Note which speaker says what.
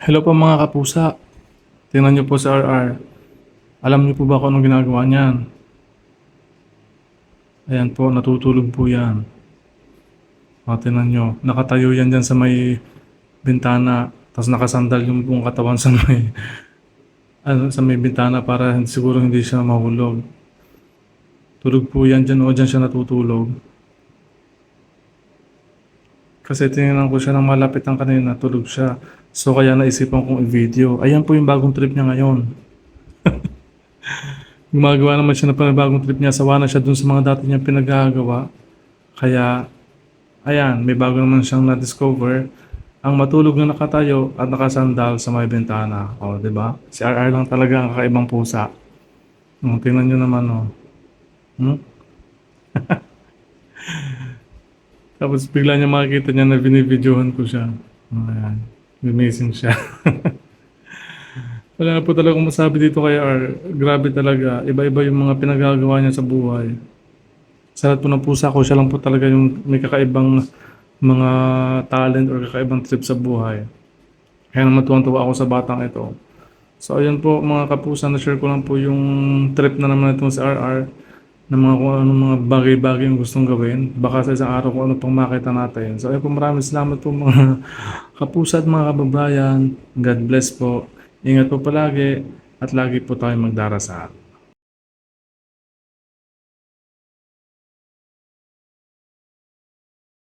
Speaker 1: Hello po mga kapusa. Tingnan niyo po sa RR. Alam niyo po ba kung anong ginagawa niyan? Ayan po, natutulog po yan. O, tingnan niyo. Nakatayo yan dyan sa may bintana. Tapos nakasandal yung buong katawan sa may ano, sa may bintana para siguro hindi siya mahulog. Tulog po yan dyan o dyan siya natutulog. Kasi tinignan ko siya ng malapit ng kanina, tulog siya. So kaya naisipan kong i-video. Ayan po yung bagong trip niya ngayon. Gumagawa naman siya ng panibagong trip niya. Sawa na siya dun sa mga dati niya pinagagawa. Kaya, ayan, may bago naman siyang na-discover. Ang matulog na nakatayo at nakasandal sa may bintana. O, di ba? Si RR lang talaga ang kakaibang pusa. O, tingnan nyo naman, o. Hmm? Tapos bigla niya makikita niya na binibidyohan ko siya. Ayan. Amazing siya. Wala na po talaga akong masabi dito kay R. Grabe talaga. Iba-iba yung mga pinagagawa niya sa buhay. Sa lahat po ng pusa ko, siya lang po talaga yung may kakaibang mga talent or kakaibang trip sa buhay. Kaya naman tuwang-tuwa ako sa batang ito. So ayun po mga kapusa, na-share ko lang po yung trip na naman itong sa RR na mga kung anong mga bagay-bagay yung gustong gawin. Baka sa isang araw kung ano pang makita natin. So ayun po maraming salamat po mga kapusa at mga kababayan. God bless po. Ingat po palagi at lagi po tayo magdarasal.